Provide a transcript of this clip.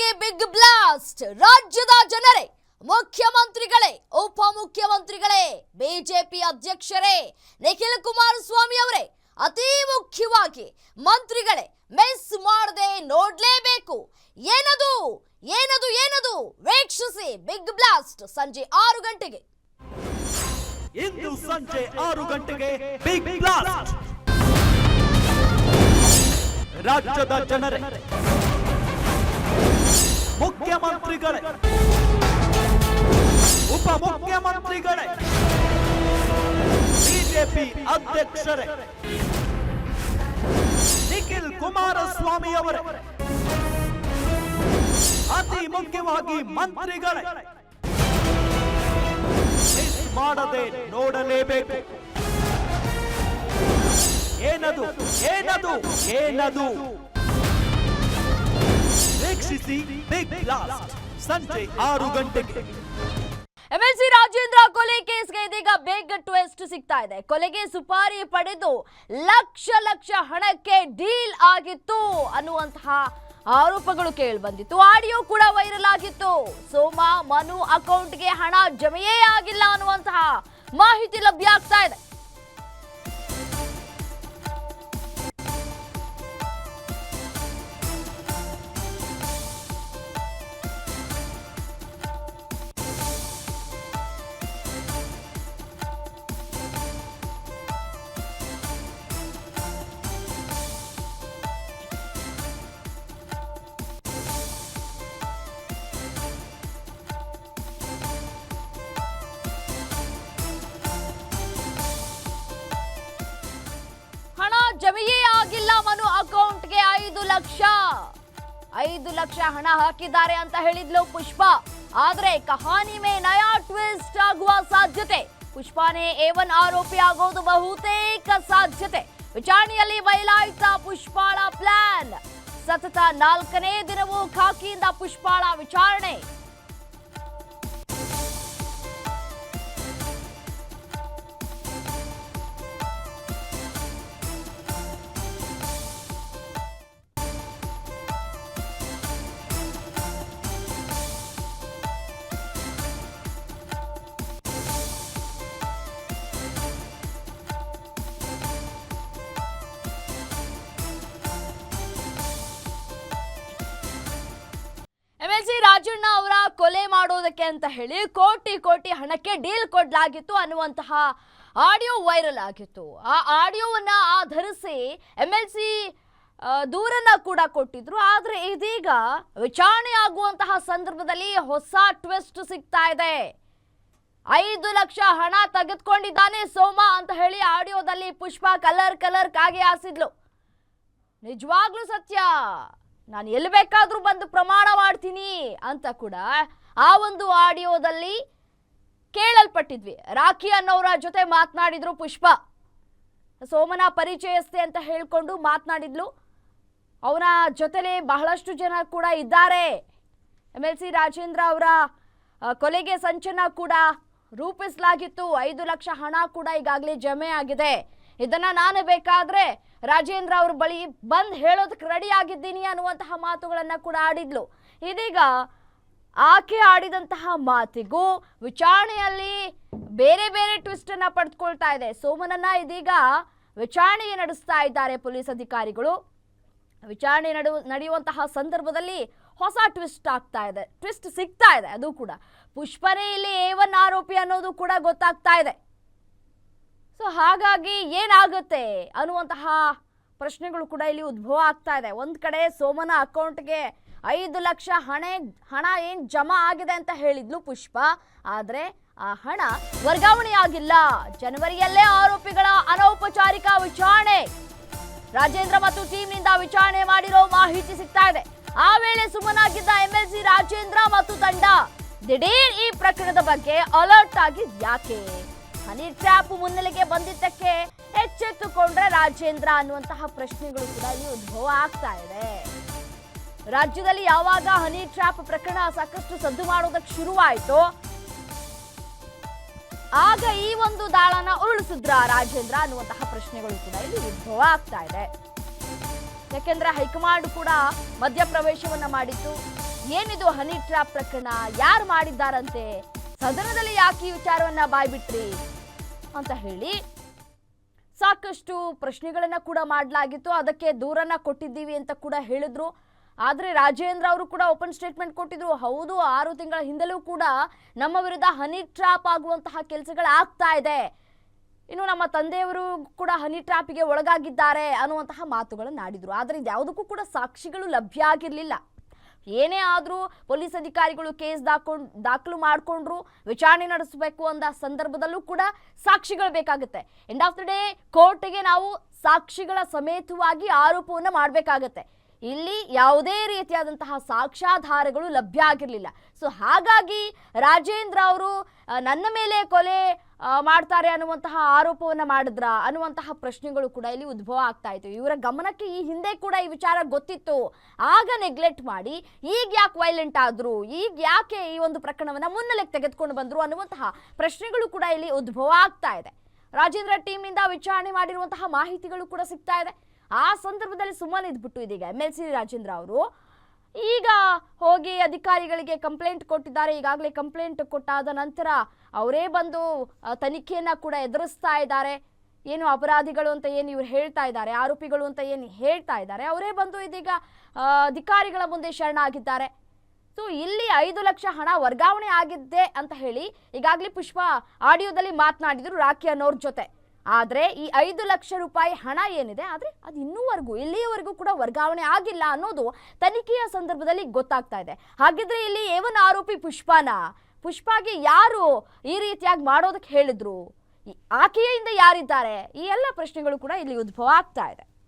ಕೊಲೆಗೆ big blast. ರಾಜ್ಯದ ಜನರೇ, ಮುಖ್ಯಮಂತ್ರಿಗಳೇ, ಉಪಮುಖ್ಯಮಂತ್ರಿಗಳೇ, ಬಿಜೆಪಿ ಅಧ್ಯಕ್ಷರೇ, ನಿಖಿಲ್ ಕುಮಾರಸ್ವಾಮಿ ಅವರೇ, ಅತಿ ಮುಖ್ಯವಾಗಿ ಮಂತ್ರಿಗಳೇ, ಮಿಸ್ ಮಾಡದೆ ನೋಡ್ಲೇಬೇಕು. ಏನದು ಏನದು ಏನದು? ವೀಕ್ಷಿಸಿ ಬಿಗ್ ಬ್ಲಾಸ್ಟ್ ಸಂಜೆ ಆರು ಗಂಟೆಗೆ. ಇಂದು ಸಂಜೆ ಆರು ಗಂಟೆಗೆ ಬಿಗ್ ಬ್ಲಾಸ್ಟ್. ರಾಜ್ಯದ ಜನರೇ ಮುಖ್ಯಮಂತ್ರಿಗಳೇ. ಉಪಮುಖ್ಯಮಂತ್ರಿಗಳೇ. ಬಿಜೆಪಿ ಅಧ್ಯಕ್ಷರೇ. ನಿಖಿಲ್ ಕುಮಾರಸ್ವಾಮಿ ಅವರೇ. ಅತಿ ಮುಖ್ಯವಾಗಿ ಮಂತ್ರಿಗಳೇ. ಮಾಡದೆ ನೋಡಲೇಬೇಕು. ಏನದು ಏನದು ಏನದು? ವೀಕ್ಷಿಸಿ ಬಿಗ್ ಬ್ಲಾಸ್ಟ್ ಸಂಜೆ ಆರು ಗಂಟೆಗೆ. ಎಂಎಲ್ಸಿ ರಾಜೇಂದ್ರ ಕೊಲೆ ಕೇಸ್ಗೆ ಇದೀಗ ಬೇಗ ಟ್ವಿಸ್ಟ್ ಸಿಗ್ತಾ ಇದೆ. ಕೊಲೆಗೆ ಸುಪಾರಿ ಪಡೆದು ಲಕ್ಷ ಲಕ್ಷ ಹಣಕ್ಕೆ ಡೀಲ್ ಆಗಿತ್ತು ಅನ್ನುವಂತಹ ಆರೋಪಗಳು ಕೇಳಿ ಬಂದಿತ್ತು ಆಡಿಯೋ ಕೂಡ ವೈರಲ್ ಆಗಿತ್ತು. ಸೋಮಾ, ಮನು ಅಕೌಂಟ್ಗೆ ಹಣ ಜಮೆಯೇ ಆಗಿಲ್ಲ ಅನ್ನುವಂತಹ ಮಾಹಿತಿ ಲಭ್ಯ ಆಗ್ತಾ ಇದೆ. ಐದು ಲಕ್ಷ ಹಣ ಹಾಕಿದ್ದಾರೆ ಅಂತ ಹೇಳಿದ್ಲು ಪುಷ್ಪಾ. ಆದ್ರೆ ಕಹಾನಿ ಮೇ ನಯಾ ಟ್ವಿಸ್ಟ್ ಆಗುವ ಸಾಧ್ಯತೆ. ಪುಷ್ಪಾನೇ ಒನ್ ಆರೋಪಿ ಆಗೋದು ಬಹುತೇಕ ಸಾಧ್ಯತೆ. ವಿಚಾರಣೆಯಲ್ಲಿ ಬಯಲಾಯಿತ ಪುಷ್ಪಾಳ ಪ್ಲಾನ್ ಸತತ ನಾಲ್ಕನೇ ದಿನವೂ ಖಾಕಿಯಿಂದ ಪುಷ್ಪಾಳ ವಿಚಾರಣೆ. ಎಂಎಲ್ಸಿ ರಾಜಣ್ಣ ಅವರ ಕೊಲೆ ಮಾಡೋದಕ್ಕೆ ಅಂತ ಹೇಳಿ ಕೋಟಿ ಕೋಟಿ ಹಣಕ್ಕೆ ಡೀಲ್ ಕೊಡ್ಲಾಗಿತ್ತು ಅನ್ನುವಂತಹ ಆಡಿಯೋ ವೈರಲ್ ಆಗಿತ್ತು. ಆ ಆಡಿಯೋವನ್ನ ಆಧರಿಸಿ ಸಿ ದೂರನ್ನ ಕೂಡ ಕೊಟ್ಟಿದ್ರು. ಆದ್ರೆ ಇದೀಗ ವಿಚಾರಣೆ ಆಗುವಂತಹ ಸಂದರ್ಭದಲ್ಲಿ ಹೊಸ ಟ್ವಿಸ್ಟ್ ಸಿಗ್ತಾ ಇದೆ. ಐದು ಲಕ್ಷ ಹಣ ತೆಗೆದುಕೊಂಡಿದ್ದಾನೆ ಸೋಮ ಅಂತ ಹೇಳಿ ಆಡಿಯೋದಲ್ಲಿ ಪುಷ್ಪ ಕಲರ್ ಕಲರ್ ಕಾಗೆ ಹಾಸಿದ್ಲು. ನಿಜವಾಗ್ಲೂ ಸತ್ಯ? ನಾನು ಎಲ್ಲಿ ಬೇಕಾದರೂ ಬಂದು ಪ್ರಮಾಣ ಮಾಡ್ತೀನಿ ಅಂತ ಕೂಡ ಆ ಒಂದು ಆಡಿಯೋದಲ್ಲಿ ಕೇಳಲ್ಪಟ್ಟಿದ್ವಿ. ರಾಖಿ ಅನ್ನೋರ ಜೊತೆ ಮಾತನಾಡಿದ್ರು ಪುಷ್ಪ. ಸೋಮನ ಪರಿಚಯಸ್ಥೆ ಅಂತ ಹೇಳಿಕೊಂಡು ಮಾತನಾಡಿದ್ಲು. ಅವನ ಜೊತೆಲೆ ಬಹಳಷ್ಟು ಜನ ಕೂಡ ಇದ್ದಾರೆ. ಎಂ ಎಲ್ ಸಿ ರಾಜೇಂದ್ರ ಅವರ ಕೊಲೆಗೆ ಸಂಚನ ಕೂಡ ರೂಪಿಸಲಾಗಿತ್ತು. ಐದು ಲಕ್ಷ ಹಣ ಕೂಡ ಈಗಾಗಲೇ ಜಮೆ ಆಗಿದೆ. ಇದನ್ನ ನಾನು ಬೇಕಾದ್ರೆ ರಾಜೇಂದ್ರ ಅವ್ರ ಬಳಿ ಬಂದ್ ಹೇಳೋದಕ್ಕೆ ರೆಡಿ ಆಗಿದ್ದೀನಿ ಅನ್ನುವಂತಹ ಮಾತುಗಳನ್ನ ಕೂಡ ಆಡಿದ್ಲು. ಇದೀಗ ಆಕೆ ಆಡಿದಂತಹ ಮಾತಿಗೂ ವಿಚಾರಣೆಯಲ್ಲಿ ಬೇರೆ ಬೇರೆ ಟ್ವಿಸ್ಟ್ ಅನ್ನ ಪಡೆದುಕೊಳ್ತಾ ಇದೆ. ಸೋಮನನ್ನ ಇದೀಗ ವಿಚಾರಣೆ ನಡೆಸ್ತಾ ಇದ್ದಾರೆ ಪೊಲೀಸ್ ಅಧಿಕಾರಿಗಳು. ವಿಚಾರಣೆ ನಡು, ನಡೆಯುವಂತಹ ಸಂದರ್ಭದಲ್ಲಿ ಹೊಸ ಟ್ವಿಸ್ಟ್ ಆಗ್ತಾ ಇದೆ. ಟ್ವಿಸ್ಟ್ ಸಿಗ್ತಾ ಇದೆ, ಅದು ಕೂಡ. ಪುಷ್ಪನೇ ಇಲ್ಲಿ ಏವನ್ ಆರೋಪಿ ಅನ್ನೋದು ಕೂಡ ಗೊತ್ತಾಗ್ತಾ ಇದೆ. ಸೊ ಹಾಗಾಗಿ ಏನಾಗುತ್ತೆ ಅನ್ನುವಂತಹ ಪ್ರಶ್ನೆಗಳು ಕೂಡ ಇಲ್ಲಿ ಉದ್ಭವ ಆಗ್ತಾ ಇದೆ. ಒಂದ್ ಕಡೆ ಸೋಮನ ಅಕೌಂಟ್ಗೆ ಐದು ಲಕ್ಷ ಹಣ ಹಣ ಏನು ಜಮಾ ಆಗಿದೆ ಅಂತ ಹೇಳಿದ್ಲು ಪುಷ್ಪ. ಆದರೆ ಆ ಹಣ ವರ್ಗಾವಣೆ ಆಗಿಲ್ಲ. ಜನವರಿಯಲ್ಲೇ ಆರೋಪಿಗಳ ಅನೌಪಚಾರಿಕ ವಿಚಾರಣೆ. ರಾಜೇಂದ್ರ ಮತ್ತು ಟೀಮ್ನಿಂದ ವಿಚಾರಣೆ ಮಾಡಿರೋ ಮಾಹಿತಿ ಸಿಗ್ತಾ ಇದೆ. ಆ ವೇಳೆ ಸುಮ್ಮನಾಗಿದ್ದ ಎಂಎಲ್ಸಿ ರಾಜೇಂದ್ರ ಮತ್ತು ತಂಡ ದಿಢೀರ್ ಈ ಪ್ರಕರಣದ ಬಗ್ಗೆ ಅಲರ್ಟ್ ಆಗಿ ಯಾಕೆ? ಹನಿ ಟ್ರಾಪ್ ಮುನ್ನೆಲೆಗೆ ಬಂದಿದ್ದಕ್ಕೆ ಎಚ್ಚೆತ್ತುಕೊಂಡ್ರೆ ರಾಜೇಂದ್ರ ಅನ್ನುವಂತಹ ಪ್ರಶ್ನೆಗಳು ಕೂಡ ಇಲ್ಲಿ ಉದ್ಭವ ಆಗ್ತಾ ಇದೆ. ರಾಜ್ಯದಲ್ಲಿ ಯಾವಾಗ ಹನಿ ಟ್ರಾಪ್ ಪ್ರಕರಣ ಸಾಕಷ್ಟು ಸದ್ದು ಮಾಡೋದಕ್ಕೆ ಶುರುವಾಯಿತು, ಆಗ ಈ ಒಂದು ದಾಳನ ಉರುಳಿಸಿದ್ರ ರಾಜೇಂದ್ರ ಅನ್ನುವಂತಹ ಪ್ರಶ್ನೆಗಳು ಕೂಡ ಇಲ್ಲಿ ಉದ್ಭವ ಆಗ್ತಾ ಇದೆ. ಯಾಕೆಂದ್ರೆ ಹೈಕಮಾಂಡ್ ಕೂಡ ಮಧ್ಯಪ್ರವೇಶವನ್ನ ಮಾಡಿತ್ತು. ಏನಿದು ಹನಿ ಟ್ರಾಪ್ ಪ್ರಕರಣ? ಯಾರು ಮಾಡಿದ್ದಾರಂತೆ? ಸದನದಲ್ಲಿ ಯಾಕೆ ಈ ವಿಚಾರವನ್ನ ಬಾಯ್ಬಿಟ್ರಿ? ಅಂತ ಹೇಳಿ, ಸಾಕಷ್ಟು ಪ್ರಶ್ನೆಗಳನ್ನ ಕೂಡ ಮಾಡಲಾಗಿತ್ತು. ಅದಕ್ಕೆ ದೂರನ್ನ ಕೊಟ್ಟಿದ್ದೀವಿ ಅಂತ ಕೂಡ ಹೇಳಿದ್ರು. ಆದರೆ ರಾಜೇಂದ್ರ ಅವರು ಕೂಡ ಓಪನ್ ಸ್ಟೇಟ್ಮೆಂಟ್ ಕೊಟ್ಟಿದ್ರು. ಹೌದು, ಆರು ತಿಂಗಳ ಹಿಂದಲೂ ಕೂಡ ನಮ್ಮ ವಿರುದ್ಧ ಹನಿ ಟ್ರಾಪ್ ಆಗುವಂತಹ ಕೆಲಸಗಳಾಗ್ತಾ ಇದೆ. ಇನ್ನು ನಮ್ಮ ತಂದೆಯವರು ಕೂಡ ಹನಿ ಟ್ರಾಪಿಗೆ ಒಳಗಾಗಿದ್ದಾರೆ ಅನ್ನುವಂತಹ ಮಾತುಗಳನ್ನು ಆಡಿದ್ರು. ಆದರೆ ಇದ್ಯಾವುದಕ್ಕೂ ಕೂಡ ಸಾಕ್ಷಿಗಳು ಲಭ್ಯ ಆಗಿರಲಿಲ್ಲ. ಏನೇ ಆದರೂ ಪೊಲೀಸ್ ಅಧಿಕಾರಿಗಳು ಕೇಸ್ ದಾಖ ದಾಖಲು ಮಾಡಿಕೊಂಡ್ರು ವಿಚಾರಣೆ ನಡೆಸಬೇಕು ಅಂದ ಸಂದರ್ಭದಲ್ಲೂ ಕೂಡ ಸಾಕ್ಷಿಗಳು ಬೇಕಾಗುತ್ತೆ. ಎಂಡ್ ಆಫ್ ದ ಡೇ ಕೋರ್ಟ್ಗೆ ನಾವು ಸಾಕ್ಷಿಗಳ ಸಮೇತವಾಗಿ ಆರೋಪವನ್ನು ಮಾಡಬೇಕಾಗತ್ತೆ. ಇಲ್ಲಿ ಯಾವುದೇ ರೀತಿಯಾದಂತಹ ಸಾಕ್ಷ್ಯಾಧಾರಗಳು ಲಭ್ಯ ಆಗಿರಲಿಲ್ಲ. ಸೊ ಹಾಗಾಗಿ ರಾಜೇಂದ್ರ ಅವರು ನನ್ನ ಮೇಲೆ ಕೊಲೆ ಮಾಡ್ತಾರೆ ಅನ್ನುವಂತಹ ಆರೋಪವನ್ನು ಮಾಡಿದ್ರ? ಅನ್ನುವಂತಹ ಪ್ರಶ್ನೆಗಳು ಕೂಡ ಇಲ್ಲಿ ಉದ್ಭವ ಆಗ್ತಾ ಇತ್ತು. ಇವರ ಗಮನಕ್ಕೆ ಈ ಹಿಂದೆ ಕೂಡ ಈ ವಿಚಾರ ಗೊತ್ತಿತ್ತು. ಆಗ ನೆಗ್ಲೆಕ್ಟ್ ಮಾಡಿ ಈಗ ಯಾಕೆ ವೈಲೆಂಟ್ ಆದ್ರು? ಈಗ ಯಾಕೆ ಈ ಒಂದು ಪ್ರಕರಣವನ್ನ ಮುನ್ನೆಲೆಗೆ ತೆಗೆದುಕೊಂಡು ಬಂದ್ರು? ಅನ್ನುವಂತಹ ಪ್ರಶ್ನೆಗಳು ಕೂಡ ಇಲ್ಲಿ ಉದ್ಭವ ಆಗ್ತಾ ಇದೆ. ರಾಜೇಂದ್ರ ಟೀಮ್ನಿಂದ ವಿಚಾರಣೆ ಮಾಡಿರುವಂತಹ ಮಾಹಿತಿಗಳು ಕೂಡ ಸಿಗ್ತಾ ಇದೆ. ಆ ಸಂದರ್ಭದಲ್ಲಿ ಸುಮ್ಮನೆ ಇದ್ಬಿಟ್ಟು ಇದೀಗ ಎಂ ಎಲ್ ಸಿ ರಾಜೇಂದ್ರ ಅವರು. ಈಗ ಹೋಗಿ ಅಧಿಕಾರಿಗಳಿಗೆ ಕಂಪ್ಲೇಂಟ್ ಕೊಟ್ಟಿದ್ದಾರೆ. ಈಗಾಗಲೇ ಕಂಪ್ಲೇಂಟ್ ಕೊಟ್ಟಾದ ನಂತರ ಅವರೇ ಬಂದು ತನಿಖೆಯನ್ನು ಕೂಡ ಎದುರಿಸ್ತಾ ಇದ್ದಾರೆ. ಏನು ಅಪರಾಧಿಗಳು ಅಂತ ಏನು ಇವ್ರು ಹೇಳ್ತಾ ಇದ್ದಾರೆ, ಆರೋಪಿಗಳು ಅಂತ ಏನು ಹೇಳ್ತಾ ಇದ್ದಾರೆ, ಅವರೇ ಬಂದು ಇದೀಗ ಅಧಿಕಾರಿಗಳ ಮುಂದೆ ಶರಣಾಗಿದ್ದಾರೆ ಸೊ ಇಲ್ಲಿ ಐದು ಲಕ್ಷ ಹಣ ವರ್ಗಾವಣೆ ಆಗಿದ್ದೆ ಅಂತ ಹೇಳಿ ಈಗಾಗಲೇ ಪುಷ್ಪ ಆಡಿಯೋದಲ್ಲಿ ಮಾತನಾಡಿದ್ರು ರಾಖಿ ಅನ್ನೋರ್ ಜೊತೆ. ಆದರೆ ಈ ಐದು ಲಕ್ಷ ರೂಪಾಯಿ ಹಣ ಏನಿದೆ, ಆದರೆ ಅದು ಇನ್ನೂವರೆಗೂ ಇಲ್ಲಿಯವರೆಗೂ ಕೂಡ ವರ್ಗಾವಣೆ ಆಗಿಲ್ಲ ಅನ್ನೋದು ತನಿಖೆಯ ಸಂದರ್ಭದಲ್ಲಿ ಗೊತ್ತಾಗ್ತಾ ಇದೆ. ಹಾಗಿದ್ರೆ ಇಲ್ಲಿ ಏವನ್ ಆರೋಪಿ ಪುಷ್ಪನ, ಪುಷ್ಪಾಗೆ ಯಾರು ಈ ರೀತಿಯಾಗಿ ಮಾಡೋದಕ್ಕೆ ಹೇಳಿದ್ರು? ಆಕೆಯಿಂದ ಯಾರಿದ್ದಾರೆ? ಈ ಎಲ್ಲ ಪ್ರಶ್ನೆಗಳು ಕೂಡ ಇಲ್ಲಿ ಉದ್ಭವ ಆಗ್ತಾ ಇದೆ.